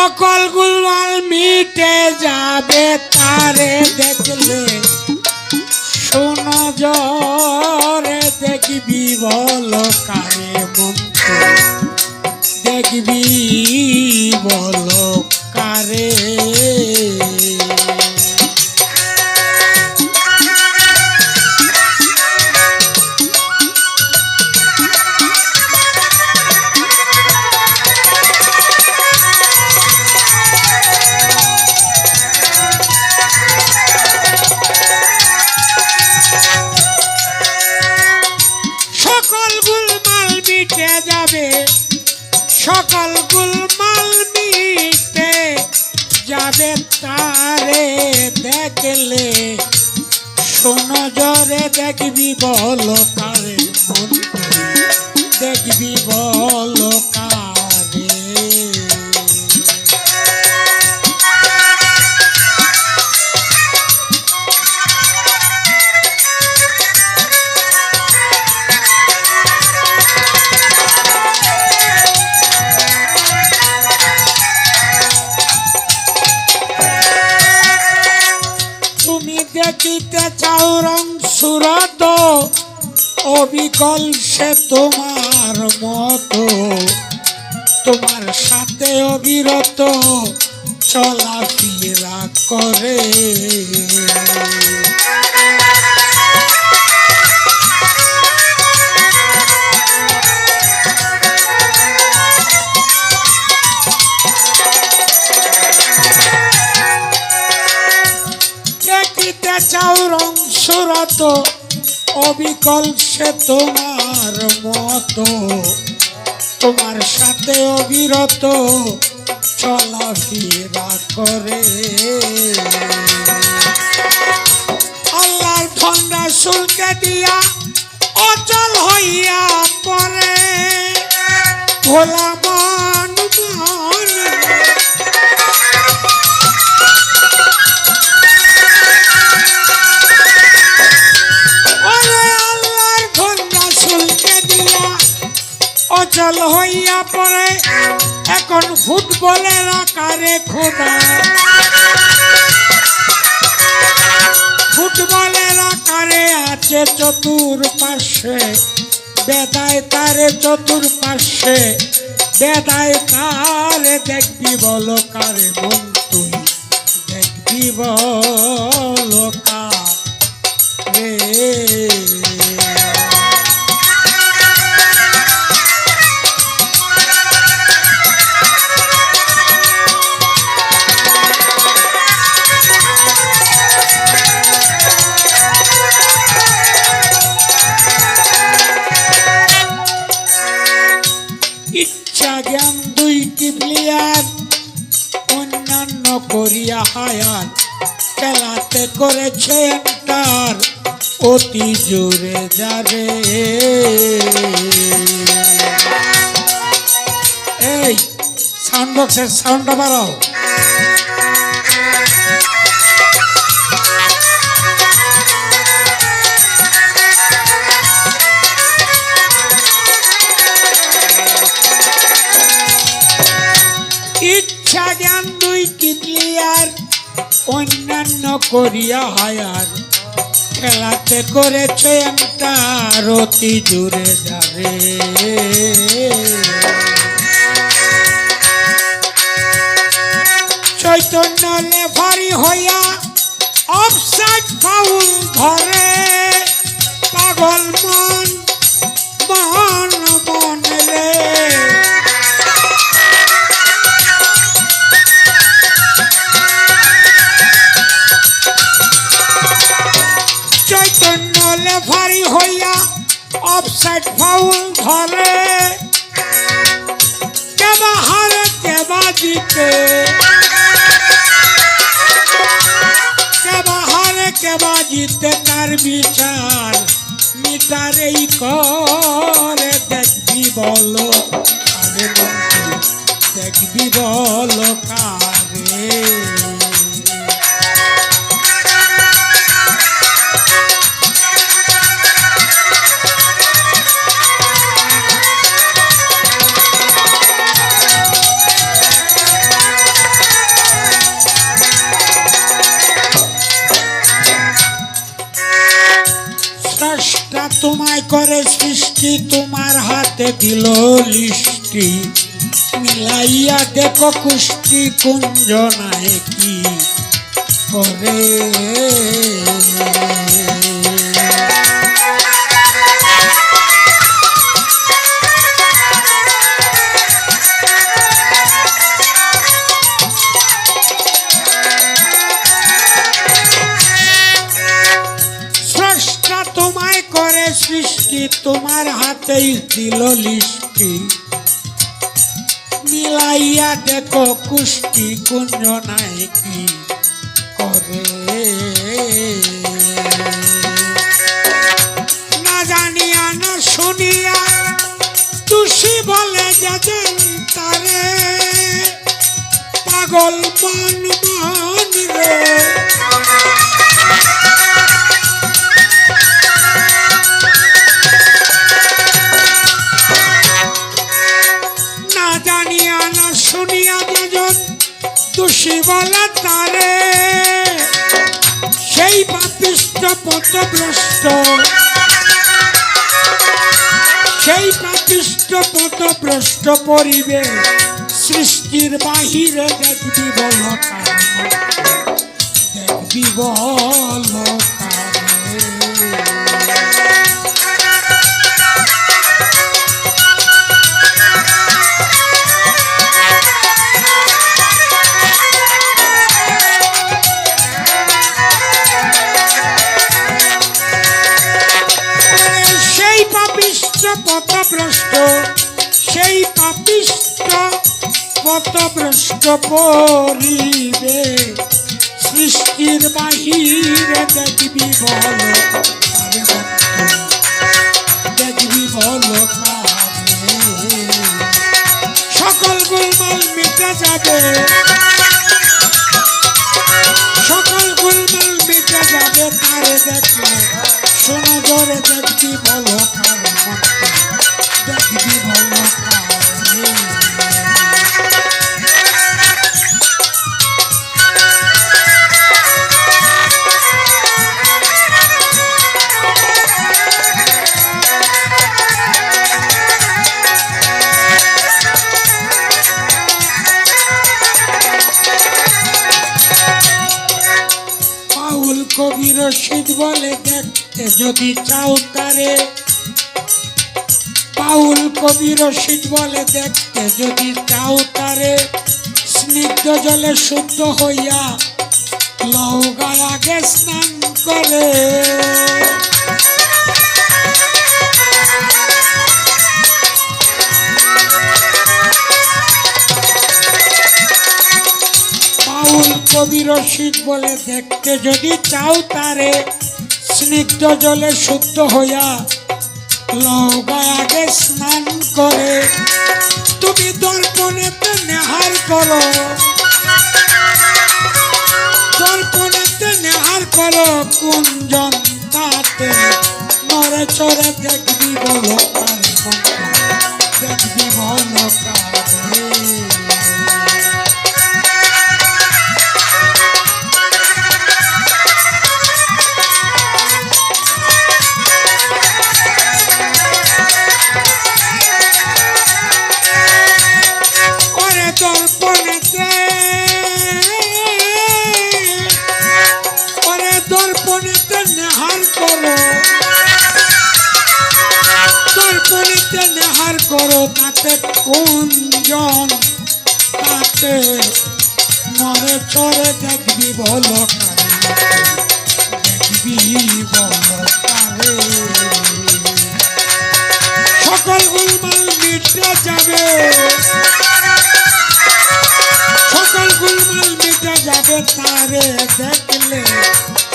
সকল গুলমাল মিটে যাবে তারে দেখলে। শোনো জরে দেখবি বল কারে যাবে তারে দেখলে শোনো জরে দেখবি বল কারে দেখবি বল অবিকল সে তোমার মতো। তোমার সাথে অবিরত চলাফেরা করে। চাও রং সুরত অবিকল সে তোমার মতো। তোমার সাথে অবিরত চলাফেরা করে। আল্লাহর ঠন্ডা শুল্কে দিয়া অচল হইয়া পরে ভোলা অচল হইয়া পড়ে। এখন ফুটবলের আকারে খোদা। ফুটবলের আকারে আছে চতুর পাশে বেদায় তারে চতুর পাশে বেদায় তারে দেখবি বলো কারে মন তুই দেখবি বলো কারে? অন্যান্য করিয়া হায়াত খেলাতে করেছে তার অতি জোরে যাবে এই সাউন্ড বক্সের সাউন্ডটা বাড়াও। করিয়া হায়ার খেলাতে করেছে একটা রতি জুড়ে যাবে। চৈতন্য লেফারি হইয়া অফসাইড ফাউল ধরে। পাগল মন বিচার মিটারেই করে দেখবি বলো দেখবি বলো কারে করে সৃষ্টি তোমার হাতে দিল লিষ্টি। মিলাইয়া দেখো কুষ্টি কুঞ্জনায় কি করে। তোমার হাতেই দিল লিষ্টি। মিলাইয়া দেখো কুষ্টি কুঞ্জ নাই কি করে। না জানিয়া, না শুনিয়া তুষি বলে তারে। পাগল দোষী বলা তারে। সেই পাপিষ্ট পথভ্রষ্ট সেই পাপিষ্ট পথভ্রষ্ট পরিবে সৃষ্টির বাহিরে দেখবি বল দেখবি বল পথভ্রষ্ট পরিবে সৃষ্টির বাহিরে দেখবি বল দেখবি বল সকল গোলমাল মিটে যাবে। সকল গোলমাল মিটে যাবে তারে দেখলে শোনো জোরে দেখবি বলো দেখবি বলো যদি চাও তারে পাউল কবির শীত বলে দেখতে। যদি চাও তারে, স্নিগ্ধ জলে শুদ্ধ হইয়া লৌগার আগে স্নান করে। পাউল কবির শীত বলে দেখতে। যদি চাও তারে স্নিগ্ধ জলে শুদ্ধ হইয়া লৌগায় আগে স্নান করে। তুমি দর্পণেতে নেহার করো। দর্পণেতে নেহার করো। কুঞ্জন তাতে নরে চরে দেখবি বলো কার দর্পণেতে নেহার করো, তাতে কুঞ্জন, তাতে মরে চরে দেখবি বলো দেখবি বলো সকল গুলমাল মিটে যাবে। সকল গুলমাল মিটে যাবে তারে দেখলে।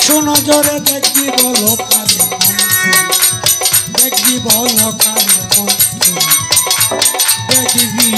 শোনো জোরে দেখবি বলো দেখবি বলো মন্ত্র দেখবি